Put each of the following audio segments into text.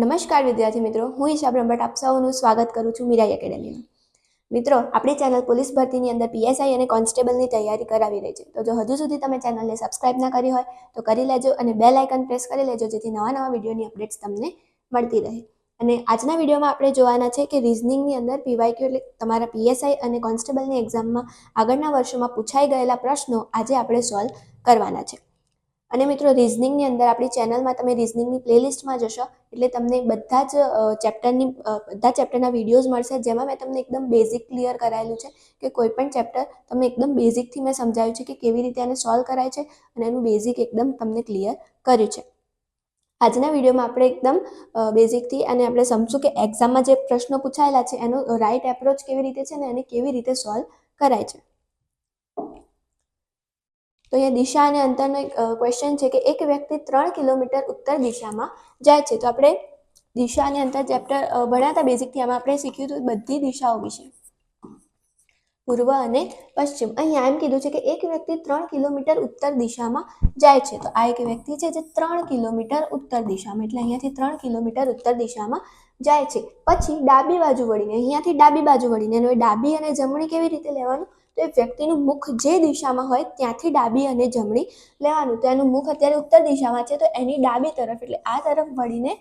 નમસ્કાર વિદ્યાર્થી મિત્રો, હું ઈશા બ્રહ્મટ આપ સૌનું સ્વાગત કરું છું મીરાઈ એકેડેમીમાં. મિત્રો, આપણી ચેનલ પોલીસ ભરતીની અંદર પીએસઆઈ અને કોન્સ્ટેબલની તૈયારી કરાવી રહી છે. તો જો હજુ સુધી તમે ચેનલને સબસ્ક્રાઇબ ના કરી હોય, તો કરી લેજો અને બે લાઇકન પ્રેસ કરી લેજો, જેથી નવા નવા વિડીયોની અપડેટ્સ તમને મળતી રહે. અને આજના વિડીયોમાં આપણે જોવાના છે કે રિઝનિંગની અંદર પીવાયક્યુ એટલે તમારા પીએસઆઈ અને કોન્સ્ટેબલની એક્ઝામમાં આગળના વર્ષોમાં પૂછાઈ ગયેલા પ્રશ્નો આજે આપણે સોલ્વ કરવાના છે. અને મિત્રો રિઝનિંગની અંદર આપણી ચેનલમાં તમે રિઝનિંગની પ્લેલિસ્ટમાં જશો, એટલે તમને બધા જ ચેપ્ટરની બધા ચેપ્ટરના વિડીયોઝ મળશે, જેમાં મેં તમને એકદમ બેઝિક ક્લિયર કરાયેલું છે કે કોઈ પણ ચેપ્ટર તમને એકદમ બેઝિકથી મેં સમજાવ્યું છે કે કેવી રીતે આને સોલ્વ કરાય છે અને એનું બેઝિક એકદમ તમને ક્લિયર કર્યું છે. આજના વિડીયોમાં આપણે એકદમ બેઝિકથી અને આપણે સમજશું કે એક્ઝામમાં જે પ્રશ્નો પૂછાયેલા છે, એનો રાઈટ એપ્રોચ કેવી રીતે છે ને એને કેવી રીતે સોલ્વ કરાય છે. તો અહીંયા દિશા અને અંતરનો એક ક્વેશ્ચન છે કે એક વ્યક્તિ ત્રણ કિલોમીટર ઉત્તર દિશામાં જાય છે. તો આપણે દિશા અને અંતર ચેપ્ટર ભણ્યા હતા બેઝિકથી આમાં આપણે શીખ્યું હતું બધી દિશાઓ વિશે. પૂર્વ અને પશ્ચિમ. અહીંયા એમ કીધું છે કે એક વ્યક્તિ ત્રણ કિલોમીટર ઉત્તર દિશામાં જાય છે. તો આ એક વ્યક્તિ છે જે ત્રણ કિલોમીટર ઉત્તર દિશામાં, એટલે અહીંયાથી ત્રણ કિલોમીટર ઉત્તર દિશામાં જાય છે. પછી ડાબી બાજુ વળીને, અહીંયાથી ડાબી બાજુ વળીને, એનો ડાબી અને જમણી કેવી રીતે લેવાનું? તો એ વ્યક્તિનું મુખ જે દિશામાં હોય ત્યાંથી ડાબી અને જમણી લેવાનું. તો એનું મુખ અત્યારે ઉત્તર દિશામાં છે, તો એની ડાબી તરફ, એટલે આ તરફ વળીને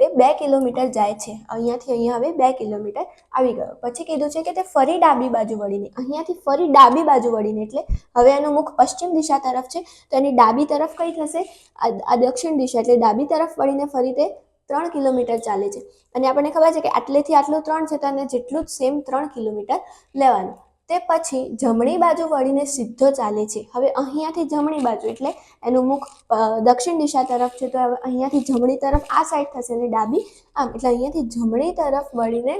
તે બે કિલોમીટર જાય છે. અહીંયાથી અહીંયા હવે બે કિલોમીટર આવી ગયો. પછી કીધું છે કે તે ફરી ડાબી બાજુ વળીને, અહીંયાથી ફરી ડાબી બાજુ વળીને, એટલે હવે એનું મુખ પશ્ચિમ દિશા તરફ છે, તો એની ડાબી તરફ કઈ થશે? આ દક્ષિણ દિશા, એટલે ડાબી તરફ વળીને ફરી તે ત્રણ કિલોમીટર ચાલે છે. અને આપણને ખબર છે કે આટલેથી આટલું ત્રણ છે, તો એને જેટલું જ સેમ ત્રણ કિલોમીટર લેવાનું. તે પછી જમણી બાજુ વળીને સીધો ચાલે છે. હવે અહીંયાથી જમણી બાજુ, એટલે એનું મુખ દક્ષિણ દિશા તરફ છે, તો હવે અહીંયાથી જમણી તરફ આ સાઈડ થશે અને ડાબી આમ, એટલે અહીંયાથી જમણી તરફ વળીને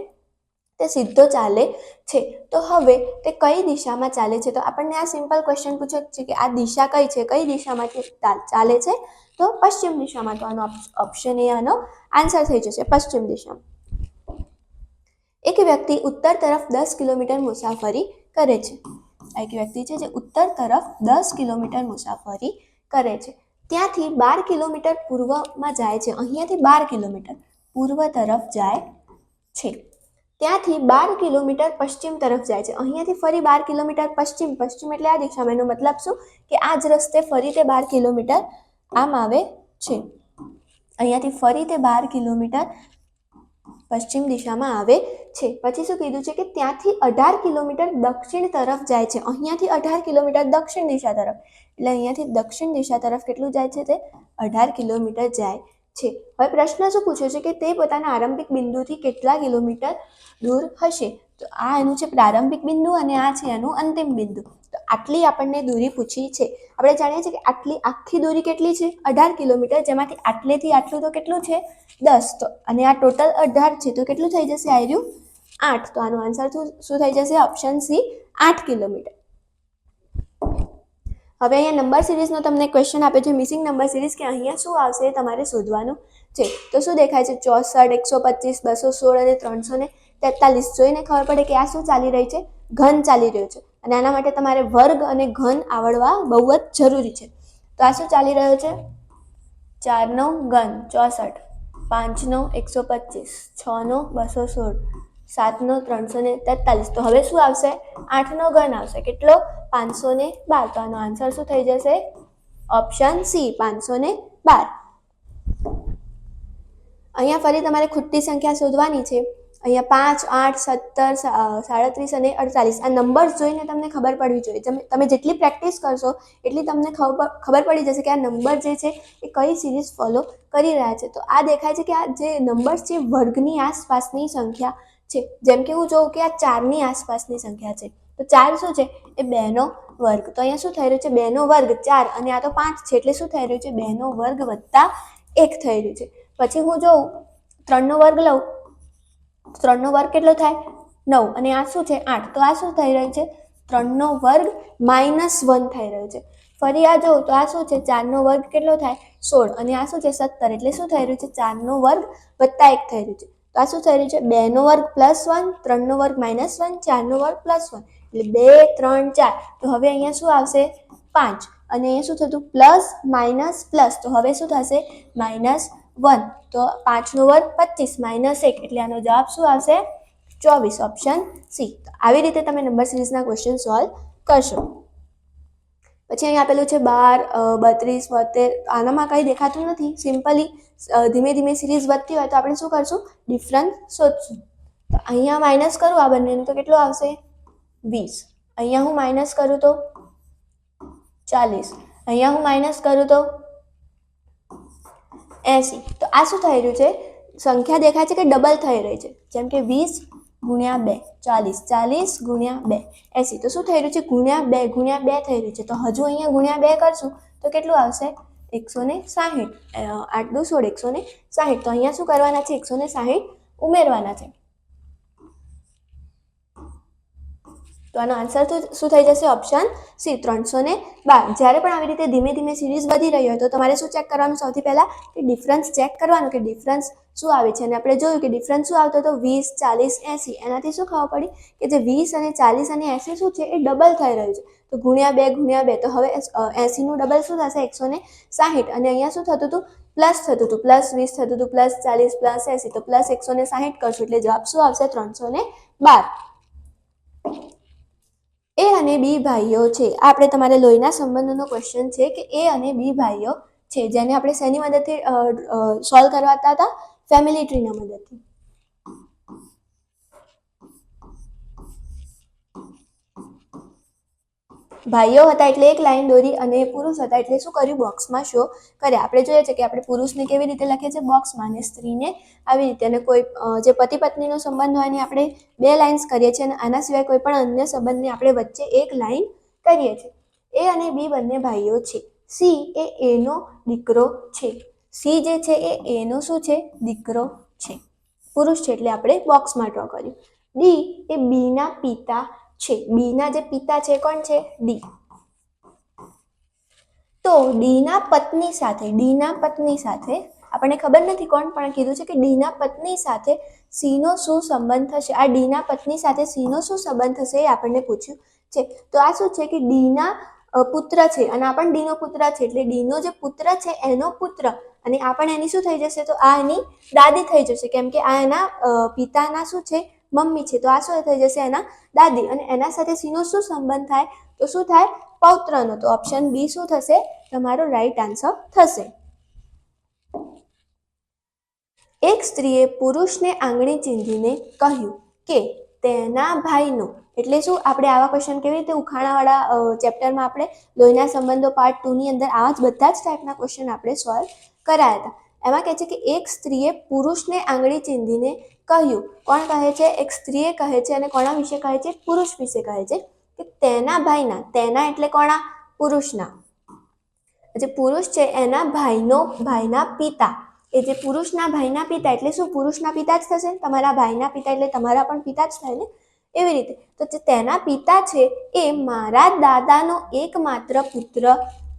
તે સીધો ચાલે છે. તો હવે તે કઈ દિશામાં ચાલે છે? તો આપણને આ સિમ્પલ ક્વેશ્ચન પૂછે છે કે આ દિશા કઈ છે? કઈ દિશામાંથી ચાલે છે? તો પશ્ચિમ દિશામાં તો આનો ઓપ્શન એ આનો આન્સર થઈ જશે, પશ્ચિમ દિશામાં. એક વ્યક્તિ ઉત્તર તરફ દસ કિલોમીટર મુસાફરી કરે છે. એક વ્યક્તિ છે જે ઉત્તર તરફ દસ કિલોમીટર મુસાફરી કરે છે. ત્યાંથી બાર કિલોમીટર પૂર્વમાં જાય છે. અહીંયાથી બાર કિલોમીટર પૂર્વ તરફ જાય છે. ત્યાંથી બાર કિલોમીટર પશ્ચિમ તરફ જાય છે. અહીંયાથી ફરી બાર કિલોમીટર પશ્ચિમ. પશ્ચિમ એટલે આ દિશામાં એનો મતલબ શું? કે આ જ રસ્તે ફરી તે બાર કિલોમીટર આમ આવે છે. અહીંયાથી ફરી તે બાર કિલોમીટર પશ્ચિમ દિશામાં આવે છે. પછી શું કીધું છે કે ત્યાંથી અઢાર કિલોમીટર દક્ષિણ તરફ જાય છે. અહીંયાથી અઢાર કિલોમીટર દક્ષિણ દિશા તરફ. એટલે અહીંયાથી દક્ષિણ દિશા તરફ કેટલું જાય છે તે? અઢાર કિલોમીટર જાય છે. હવે પ્રશ્ન શું પૂછ્યો છે કે તે પોતાના આરંભિક બિંદુથી કેટલા કિલોમીટર દૂર હશે? તો આ એનું છે પ્રારંભિક બિંદુ અને આ છે એનું અંતિમ બિંદુ. તો આટલી આપણને દૂરી પૂછી છે. આપણે જાણીએ છીએ કે આટલી આખી દૂરી કેટલી છે? અઢાર કિલોમીટર, જેમાંથી આટલેથી આટલું તો કેટલું છે? દસ. તો અને આ ટોટલ અઢાર છે, તો કેટલું થઈ જશે આર્યું આઠ. તો આનો આન્સર શું થઈ જશે? ઓપ્શન સી આઠ કિલોમીટર. હવે અહીંયા નંબર સિરીઝનો તમને ક્વેશ્ચન આપે છે મિસિંગ નંબર સિરીઝ કે અહીંયા શું આવશે તમારે શોધવાનું છે. તો શું દેખાય છે? ચોસઠ, એકસો પચીસ, બસો સોળ અને ત્રણસો ને તેતાલીસ. જોઈને ખબર પડે કે આ શું ચાલી રહી છે? ઘન ચાલી રહ્યું છે. અને આના માટે તમારે વર્ગ અને ઘન આવડવા બહુ જ જરૂરી છે. તો આ શું ચાલી રહ્યો છે? ચારનો ઘન, ચોસઠ. પાંચનો એકસો પચીસ. છનો બસો સોળ. સાતનો ત્રણસો ને તેતાલીસ. તો હવે શું આવશે? આઠનો ઘન આવશે. કેટલો? પાંચસો ને બાર. તો આનો આન્સર શું થઈ જશે? ઓપ્શન સી, પાંચસો ને બાર. અહીંયા ફરી તમારે ખુટ્ટી સંખ્યા શોધવાની છે. અહીંયા પાંચ, આઠ, સત્તર સાડત્રીસ અને અડતાલીસ. આ નંબર્સ જોઈને તમને ખબર પડવી જોઈએ. તમે તમે જેટલી પ્રેક્ટિસ કરશો, એટલી તમને ખબર ખબર પડી જશે કે આ નંબર જે છે એ કઈ સિરીઝ ફોલો કરી રહ્યા છે. તો આ દેખાય છે કે આ જે નંબર્સ છે વર્ગની આસપાસની સંખ્યા છે. જેમ કે હું જોઉં કે આ ચારની આસપાસની સંખ્યા છે. તો ચાર શું છે? એ બેનો વર્ગ. તો અહીંયા શું થઈ રહ્યું છે? બેનો વર્ગ ચાર અને આ તો પાંચ છે. એટલે શું થઈ રહ્યું છે? બેનો વર્ગ વત્તા એક થઈ રહ્યું છે. પછી હું જોઉં, ત્રણનો વર્ગ લઉં. ત્રણનો વર્ગ કેટલો થાય? નવ. અને આ શું છે? આઠ. તો આ શું થઈ રહ્યું છે? ત્રણનો વર્ગ માઇનસ વન થઈ રહ્યું છે. ફરી આ જોઉં તો આ શું છે? ચારનો વર્ગ કેટલો થાય? સોળ. અને આ શું છે? સત્તર. એટલે શું થઈ રહ્યું છે? ચારનો વર્ગ વત્તા એક થઈ રહ્યું છે. તો આ શું થઈ રહ્યું છે? બેનો વર્ગ પ્લસ વન, ત્રણનો વર્ગ માઇનસ વન, ચારનો વર્ગ પ્લસ વન. એટલે બે, ત્રણ, ચાર. તો હવે અહીંયા શું આવશે? પાંચ. અને અહીંયા શું થતું? Plus, minus, plus. તો હવે શું થશે? Minus one. તો પાંચનો વર્ગ પચીસ માઇનસ એક. એટલે આનો જવાબ શું આવશે? ચોવીસ. ઓપ્શન સી આવી રીતે તમે નંબર સિરીઝના ક્વેશ્ચન સોલ્વ કરશો. પછી અહીં આપેલું છે બાર બત્રીસ, બોતેર. આનામાં કંઈ દેખાતું નથી. સિમ્પલી ધીમે ધીમે સિરીઝ વધતી હોય તો આપણે શું કરશું? ડિફરન્સ શોધશું. તો અહીંયા માઇનસ કરું આ બંનેનું તો કેટલું આવશે? વીસ. અહીંયા હું માઇનસ કરું તો ચાલીસ. અહીંયા હું માઇનસ કરું તો એંસી. તો આ શું થઈ રહ્યું છે? સંખ્યા દેખાય છે કે ડબલ થઈ રહી છે. જેમ કે વીસ ગુણ્યા બે, ચાલીસ. ચાલીસ ગુણ્યા બે, એંસી. તો શું થઈ રહ્યું છે? ગુણ્યા બે ગુણ્યા બે થઈ રહ્યું છે. તો હજુ અહીંયા ગુણ્યા બે કરશું તો કેટલું આવશે? એકસો ને સાહીઠ. આઠ દુ સોળ એકસો ને સાહીઠ. તો અહીંયા શું કરવાના છે? એકસો ને સાહીઠ ઉમેરવાના છે. તો આનો આન્સર તો શું થઈ જશે? ઓપ્શન સી ત્રણસો ને બાર. જ્યારે પણ આવી રીતે ધીમે ધીમે સિરીઝ વધી રહી હોય તો તમારે શું ચેક કરવાનું? સૌથી પહેલાં કે ડિફરન્સ ચેક કરવાનું કે ડિફરન્સ શું આવે છે? અને આપણે જોયું કે ડિફરન્સ શું આવતો હતો? વીસ, ચાલીસ, એંસી. એનાથી શું ખબર પડી? કે જે વીસ અને ચાલીસ અને એંસી શું છે? એ ડબલ થઈ રહ્યું છે. તો ગુણ્યા બે ગુણ્યા બે. તો હવે એંસીનું ડબલ શું થશે? એકસો ને સાહીઠ. અને અહીંયા શું થતું હતું? પ્લસ થતું હતું. પ્લસ વીસ થતું હતું. પ્લસ ચાલીસ પ્લસ એંસી. તો પ્લસ એકસો ને સાહીઠ કરશું. એટલે જવાબ શું આવશે? ત્રણસો ને બાર. એ અને બી ભાઈઓ છે. આપણે તમારે લોહીના સંબંધોનો ક્વેશ્ચન છે કે એ અને બી ભાઈઓ છે, જેને આપણે શેની મદદથી સોલ્વ કરવાતા હતા? ફેમિલી ટ્રીના મદદથી. ભાઈઓ હતા એટલે એક લાઈન દોરી અને પુરુષ હતા એટલે શું કર્યું? બોક્સમાં શો કર્યા. આપણે જોઈએ છે કે આપણે પુરુષને કેવી રીતે લખીએ છીએ? બોક્સમાં અને સ્ત્રીને આવી રીતે. અને કોઈ જે પતિ પત્નીનો સંબંધ હોય એને આપણે બે લાઇન્સ કરીએ છીએ અને આના સિવાય કોઈ પણ અન્ય સંબંધને આપણે વચ્ચે એક લાઈન કરીએ છીએ. એ અને બી બંને ભાઈઓ છે. સી એ એનો દીકરો છે. સી જે છે એ એનો શું છે? દીકરો છે. પુરુષ છે એટલે આપણે બોક્સમાં ડ્રો કર્યું. ડી એ બીના પિતા છે. બીના જે પિતા છે કોણ છે? ડી. તો ડીના પત્ની સાથે, ડીના પત્ની સાથે આપણને ખબર નથી કોણ, પણ કીધું છે કે ડીના પત્ની સાથે સીનો શું સંબંધ થશે? આ ડીના પત્ની સાથે સીનો શું સંબંધ થશે એ આપણને પૂછ્યું છે. તો આ શું છે કે ડીના પુત્ર છે અને આ પણ ડીનો પુત્ર છે. એટલે ડીનો જે પુત્ર છે એનો પુત્ર અને આ પણ એની શું થઈ જશે? તો આ એની દાદી થઈ જશે. કેમ કે આ એના પિતાના શું છે? મમ્મી છે. તો આ શું થઈ જશે એના દાદી? અને એના સાથે સીનો શું સંબંધ થાય? તો શું થાય? પૌત્રનો. તો ઓપ્શન બી શું થશે? તમારો રાઈટ આન્સર થશે. એક સ્ત્રીએ પુરુષને આંગળી ચીંધીને કહ્યું કે, તેના ભાઈનો. એટલે શું? આપણે આવા ક્વેશ્ચન કેવી રીતે ઉખાણાવાળા ચેપ્ટરમાં આપણે લોહીના સંબંધો પાર્ટ ટુની અંદર આવા જ બધા જ ટાઈપના ક્વેશ્ચન આપણે સોલ્વ કરાયા હતા. એમાં કહે છે કે એક સ્ત્રીએ પુરુષને આંગળી ચીંધીને કહ્યું. કોણ કહે છે? એક સ્ત્રીએ કહે છે અને કોણા વિશે કહે છે? પુરુષ વિશે કહે છે કે તેના ભાઈના. તેના એટલે કોણા પુરુષના. જે પુરુષ છે એના ભાઈનો, ભાઈના પિતા. એ જે પુરુષના ભાઈના પિતા એટલે શું? પુરુષના પિતા જ થશે. તમારા ભાઈના પિતા એટલે તમારા પણ પિતા જ થાય ને? એવી રીતે. તો જે તેના પિતા છે એ મારા દાદાનો એકમાત્ર પુત્ર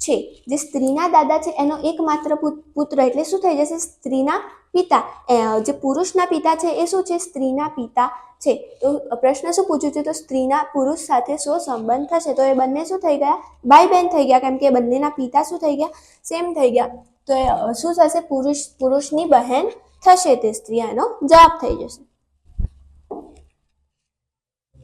છે. જે સ્ત્રીના દાદા છે, એનો એકમાત્ર પુત- પુત્ર એટલે શું થઈ જશે? સ્ત્રીના પિતા. જે પુરુષના પિતા છે, એ શું છે? સ્ત્રીના પિતા છે. તો પ્રશ્ન શું પૂછ્યું છે? તો સ્ત્રીના પુરુષ સાથે શું સંબંધ થશે? તો એ બંને શું થઈ ગયા? ભાઈ બહેન થઈ ગયા, કેમ કે બંનેના પિતા શું થઈ ગયા? સેમ થઈ ગયા. તો એ, શું થશે? પુરુષ, પુરુષની બહેન થશે તે સ્ત્રી એનો જવાબ થઈ જશે.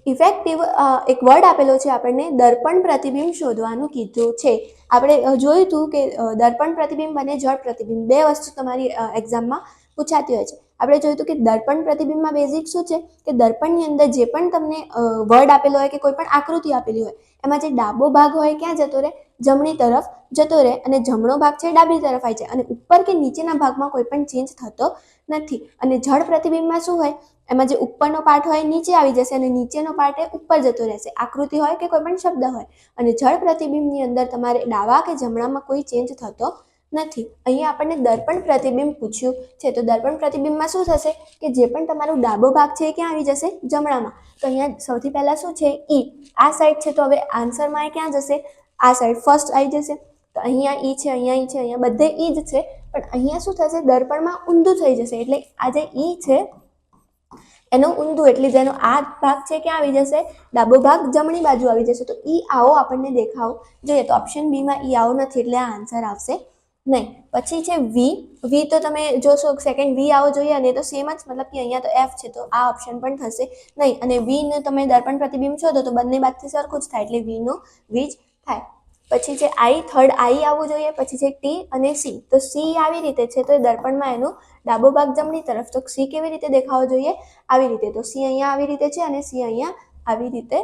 ઇફેક્ટિવ એક વર્ડ આપેલો છે આપણને, દર્પણ પ્રતિબિંબ શોધવાનું કીધું છે. આપણે જોયું હતું કે દર્પણ પ્રતિબિંબ અને જળ પ્રતિબિંબ બે વસ્તુ તમારી એક્ઝામમાં પૂછાતી હોય છે. આપણે જોયું હતું કે દર્પણ પ્રતિબિંબમાં બેઝિક શું છે? કે દર્પણની અંદર જે પણ તમને વર્ડ આપેલો હોય કે કોઈ પણ આકૃતિ આપેલી હોય, એમાં જે ડાબો ભાગ હોય ક્યાં જતો રહે? જમણી તરફ જતો રહે અને જમણો ભાગ છે ડાબી તરફ આવી જાય. અને ઉપર કે નીચેના ભાગમાં કોઈ પણ ચેન્જ થતો નથી. અને જળ પ્રતિબિંબમાં શું હોય? એમાં જે ઉપરનો પાર્ટ હોય નીચે આવી જશે અને નીચેનો પાર્ટ એ ઉપર જતો રહેશે. આકૃતિ હોય કે કોઈ પણ શબ્દ હોય. અને જળ પ્રતિબિંબની અંદર તમારે ડાવા કે જમણામાં કોઈ ચેન્જ થતો નથી. અહીંયા આપણને દર્પણ પ્રતિબિંબ પૂછ્યું છે. તો દર્પણ પ્રતિબિંબમાં શું થશે? કે જે પણ તમારો ડાબો ભાગ છે એ ક્યાં આવી જશે? જમણામાં. તો અહીંયા સૌથી પહેલાં શું છે? ઈ. આ સાઈડ છે. તો હવે આન્સરમાં એ ક્યાં જશે? આ સાઈડ ફર્સ્ટ આવી જશે. તો અહીંયા ઈ છે, અહીંયા ઈ છે, અહીંયા બધે ઈ જ છે. પણ અહીંયા શું થશે? દર્પણમાં ઊંધું થઈ જશે. એટલે આ જે ઈ છે એનો ઊંધું એટલે જેનો આ ભાગ છે ક્યાં આવી જશે? ડાબો ભાગ જમણી બાજુ આવી જશે. તો ઈ આવો આપણને દેખાવ. જોઈએ તો ઓપ્શન બીમાં ઈ આવો નથી એટલે આ આન્સર આવશે નહીં. પછી છે વી વી તો તમે જોશો સેકન્ડ વી આવો જોઈએ અને તો સેમ જ મતલબ કે અહીંયા તો એફ છે. તો આ ઓપ્શન પણ થશે નહીં. અને વીનું તમે દર્પણ પ્રતિબિંબ શોધો તો બંને બાજુથી સરખું જ થાય એટલે વીનું વી જ થાય. પછી છે આઈ, થર્ડ આઈ આવવું જોઈએ, પછી છે ટી અને સી. તો સી આવી રીતે છે, તો દર્પણમાં એનું ડાબો ભાગ જમણી તરફ. તો સી કેવી રીતે દેખાવો જોઈએ? આવી રીતે. તો સી અહીંયા આવી રીતે છે અને સી અહીંયા આવી રીતે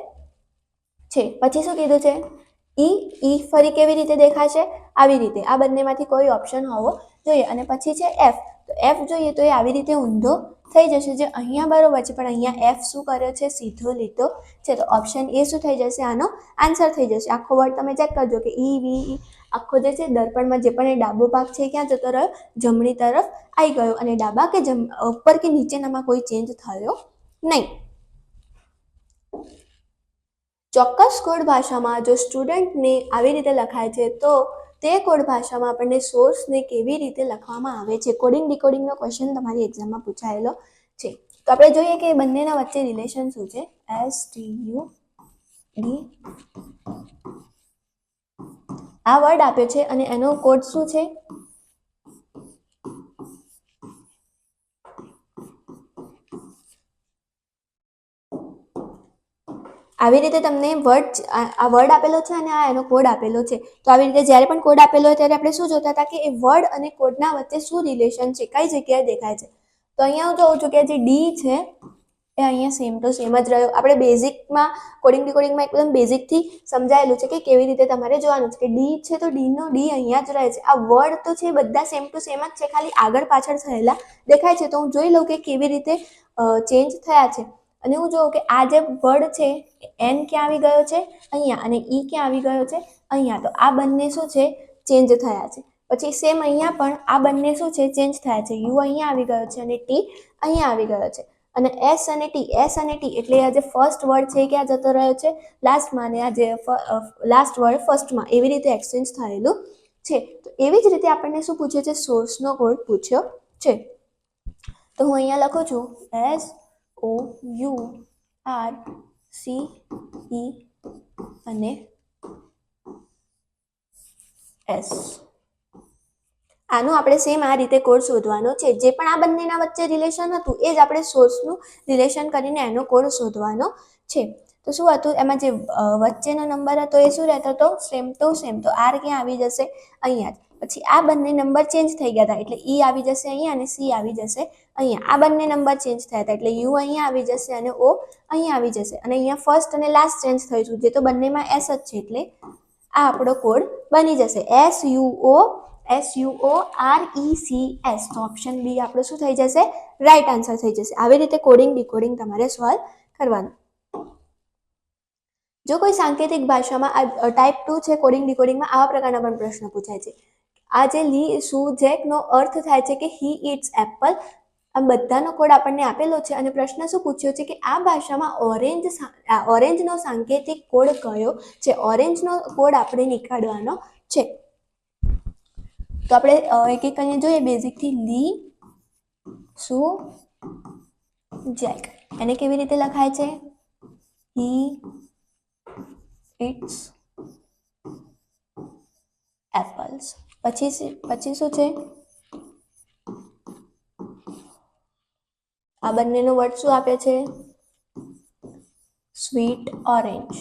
છે. પછી શું કીધું છે? ઈ ઈ ફરી કેવી રીતે દેખાશે? આવી રીતે. આ બંનેમાંથી કોઈ ઓપ્શન હોવો જોઈએ. અને પછી છે એફ તો એફ જોઈએ તો એ આવી રીતે ઊંધો થઈ જશે જે અહીંયા બરોબર છે. પણ અહીંયા એફ શું કર્યો છે? સીધો લીધો છે. તો ઓપ્શન એ શું થઈ જશે? આનો આન્સર થઈ જશે. આખો વર્ડ તમે ચેક કરજો કે ઈ, વી, ઈ, આખો જે છે દર્પણમાં જે પણ એ ડાબો ભાગ છે ક્યાં જતો રહ્યો? જમણી તરફ આવી ગયો. અને ડાબા કે જમ, ઉપર કે નીચેનામાં કોઈ ચેન્જ થયો નહીં. ચોક્કસ કોડ ભાષામાં જો સ્ટુડન્ટને આવી રીતે લખાય છે, તો તે કોડ ભાષામાં આપણને સોર્સને કેવી રીતે લખવામાં આવે છે? કોડિંગ ડીકોડિંગનો ક્વેશ્ચન તમારી એક્ઝામમાં પૂછાયેલો છે. તો આપણે જોઈએ કે બંનેના વચ્ચે રિલેશન શું છે? એસ ટી યુ ડી આ વર્ડ આપ્યો છે અને એનો કોડ શું છે? આવી રીતે તમને વર્ડ આ વર્ડ આપેલો છે અને આ એનો કોડ આપેલો છે. તો આવી રીતે જ્યારે પણ કોડ આપેલો હોય ત્યારે આપણે શું જોતા હતા કે એ વર્ડ અને કોડના વચ્ચે શું રિલેશન છે, કઈ જગ્યાએ દેખાય છે. તો અહીંયા હું જોઉં છું કે જે ડી છે, એ અહીંયા સેમ ટુ સેમ જ રહ્યો. આપણે બેઝિકમાં કોડિંગ ડીકોડિંગમાં એકદમ બેઝિકથી સમજાયેલું છે કે કેવી રીતે તમારે જોવાનું છે કે ડી છે તો ડીનો ડી અહીંયા જ રહે છે. આ વર્ડ તો છે બધા સેમ ટુ સેમ જ છે, ખાલી આગળ પાછળ થયેલા દેખાય છે. તો હું જોઈ લઉં કે કેવી રીતે ચેન્જ થયા છે. અને હું જોઉં કે આ જે વર્ડ છે, એન ક્યાં આવી ગયો છે? અહીંયા અને ઈ ક્યાં આવી ગયો છે? અહીંયા. તો આ બંને શું છે? ચેન્જ થયા છે. પછી સેમ અહીંયા પણ આ બંને શું છે? ચેન્જ થયા છે. યુ અહીંયા આવી ગયો છે અને ટી અહીંયા આવી ગયો છે. અને એસ અને ટી, એસ અને ટી એટલે આ જે ફર્સ્ટ વર્ડ છે એ ક્યાં જતો રહ્યો છે? લાસ્ટમાં અને આ જે લાસ્ટ વર્ડ ફર્સ્ટમાં એવી રીતે એક્સચેન્જ થયેલું છે. તો એવી જ રીતે આપણને શું પૂછે છે? સોર્સનો કોડ પૂછ્યો છે. તો હું અહીંયા લખું છું. S O U R C E અને એસ. આનું આપણે સેમ આ રીતે કોડ શોધવાનો છે. જે પણ આ બંનેના વચ્ચે રિલેશન હતું, એ જ આપણે સોર્સનું રિલેશન કરીને એનો કોડ શોધવાનો છે. તો શું હતું? એમાં જે વચ્ચેનો નંબર હતો એ શું રહેતો હતો? સેમ ટુ સેમ તો આર ક્યાં આવી જશે? અહીંયા જ. પછી આ બંને નંબર ચેન્જ થઈ ગયા હતા. એટલે ઈ આવી જશે અહીંયા અને સી આવી જશે. અહીંયા, આ બંને નંબર ચેન્જ થયા હતા. એટલે યુ અહીંયા આવી જશે અને ઓ અહીંયા આવી જશે. અને અહીંયા ફર્સ્ટ અને લાસ્ટ ચેન્જ થયું છે. જે તો બંનેમાં એસ જ છે એટલે આ આપણો કોડ બની જશે. S U O S U O R E C S તો ઓપ્શન બી આપણો શું થઈ જશે? રાઈટ આન્સર થઈ જશે. આવી રીતે કોડિંગ ડીકોડિંગ તમારે સોલ્વ કરવાનું. જો કોઈ સાંકેતિક ભાષામાં આ ટાઈપ ટુ છે કોડિંગ ડીકોડિંગમાં આવા પ્રકારના પણ પ્રશ્ન પૂછાય છે. આ જે લી શું જેકનો અર્થ થાય છે કે હી ઇટ્સ એપલ આ બધાનો કોડ આપણને આપેલો છે અને પ્રશ્ન શું પૂછ્યો છે કે આ ભાષામાં ઓરેન્જ ઓરેન્જનો સાંકેતિક કોડ કયો છે? ઓરેન્જનો કોડ આપણે નીકાળવાનો છે. તો આપણે એક એક કરીને જોઈએ. બેઝિકથી લી, સુ, જેક. એને કેવી રીતે લખાય છે? He eats, apples. પછી પછી શું છે? આ બંનેનો વર્ડ શું આપે છે? સ્વીટ ઓરેન્જ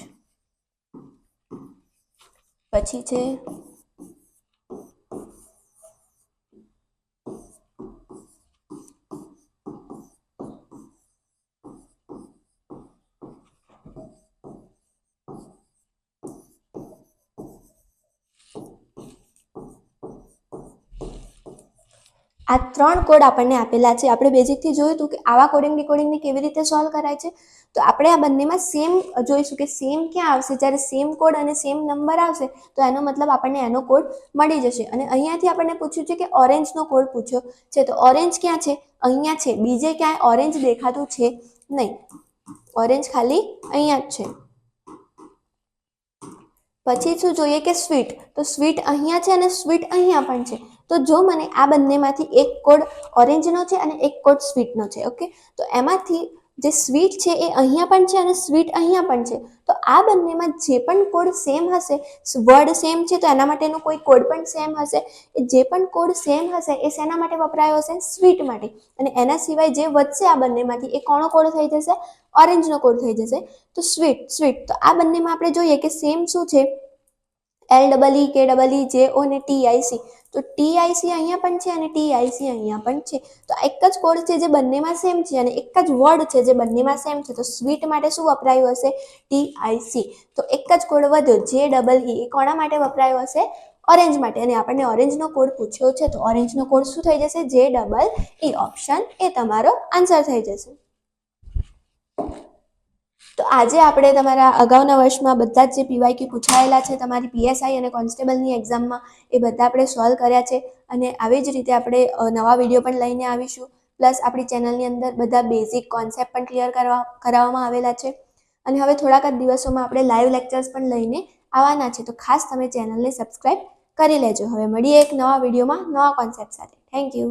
પછી છે આ ત્રણ કોડ આપણને આપેલા છે. આપણે બેઝિકથી જોયું હતું કે આવા કોડિંગ ડીકોડિંગને કેવી રીતે સોલ્વ કરાય છે. તો આપણે આ બંનેમાં સેમ જોઈશું કે સેમ ક્યાં આવશે? જ્યારે સેમ કોડ અને સેમ નંબર આવશે, તો એનો મતલબ આપણને એનો કોડ મળી જશે. અને અહીંયાથી આપણને પૂછ્યું છે કે ઓરેન્જનો કોડ પૂછ્યો છે. તો ઓરેન્જ ક્યાં છે? અહીંયા છે. બીજે ક્યાંય ઓરેન્જ દેખાતું છે નહીં. ઓરેન્જ ખાલી અહીંયા જ છે. પછી શું જોઈએ કે સ્વીટ તો સ્વીટ અહીંયા છે અને સ્વીટ અહીંયા પણ છે. તો જો મને આ બંનેમાંથી એક કોડ ઓરેન્જનો છે અને એક કોડ સ્વીટનો છે, ઓકે? તો એમાંથી જે સ્વીટ છે એ અહીંયા પણ છે અને સ્વીટ અહીંયા પણ છે. તો આ બંનેમાં જે પણ કોડ સેમ હશે, વર્ડ સેમ છે તો એના માટેનો કોઈ કોડ પણ સેમ હશે. એ જે પણ કોડ સેમ હશે એ શેના માટે વપરાયો હશે? સ્વીટ માટે. અને એના સિવાય જે વધશે આ બંનેમાંથી એ કોણો કોડ થઈ જશે? ઓરેન્જનો કોડ થઈ જશે. તો સ્વીટ સ્વીટ. તો આ બંનેમાં આપણે જોઈએ કે સેમ શું છે? એલ ડબલ ઈ કે ડબલ ઈ જે ઓ ને ટીઆઈસી તો ટીઆઈસી અહીંયા પણ છે અને ટીઆઈસી આઈ અહીંયા પણ છે. તો એક જ કોડ છે જે બંનેમાં સેમ છે અને એક જ વર્ડ છે જે બંનેમાં સેમ છે. તો સ્વીટ માટે શું વપરાયું હશે? ટી આઈ તો એક જ કોડ વધ્યો. જે ડબલ ઈ એ કોના માટે વપરાયો હશે? ઓરેન્જ માટે. અને આપણને ઓરેન્જનો કોડ પૂછ્યો છે. તો ઓરેન્જનો કોડ શું થઈ જશે? જે ડબલ ઈ ઓપ્શન એ તમારો આન્સર થઈ જશે. તો આજે આપણે તમારા અગાઉના વર્ષમાં બધા જ જે પીવાયક્યુ પૂછાયેલા છે, તમારી પીએસઆઈ અને કોન્સ્ટેબલની એક્ઝામમાં, એ બધા આપણે સોલ્વ કર્યા છે. અને આવી જ રીતે આપણે નવા વીડિયો પણ લઈને આવીશું. પ્લસ આપણી ચેનલની અંદર બધા બેઝિક કોન્સેપ્ટ પણ ક્લિયર કરવા, કરાવવામાં આવેલા છે. અને હવે થોડાક જ દિવસોમાં આપણે લાઈવ લેક્ચર્સ પણ લઈને આવવાના છે. તો ખાસ તમે ચેનલને સબસ્ક્રાઈબ કરી લેજો. હવે મળીએ એક નવા વિડીયોમાં નવા કોન્સેપ્ટ સાથે. Thank you.